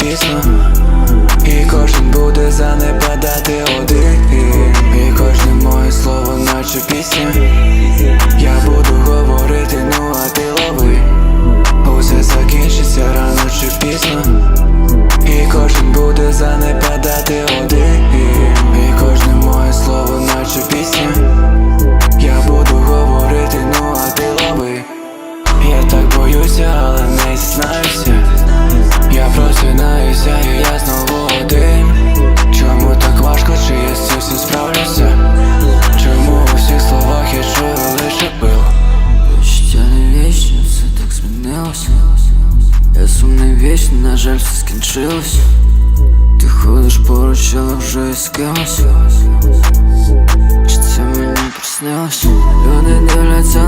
пісню І кожен буде занепадати один. І кожне моє слово, наче пісня. Я буду говорити, ну а ти лови. Усе закінчиться рано чи пізно. І кожен буде занепадати один. І кожне моє слово, наче пісня. Я буду говорити, ну а ти лови. Я так боюся, але не зізнаюся снилось Я сумний вічний, на жаль, все скінчилось Ти ходиш поруч, але вже із кимось Чи це мені приснилось? Люди дивляться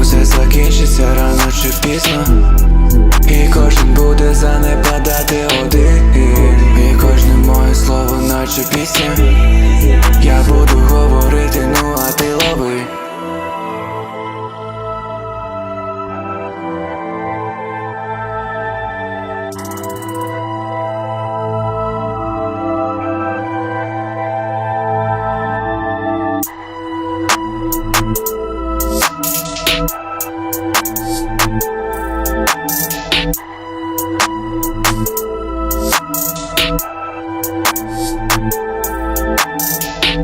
Усе закінчиться рано чи пізно. І кожен буде за не падати один. І кожне моє слово, наче пісня. Я буду говорити, ну а ти лови. Bye.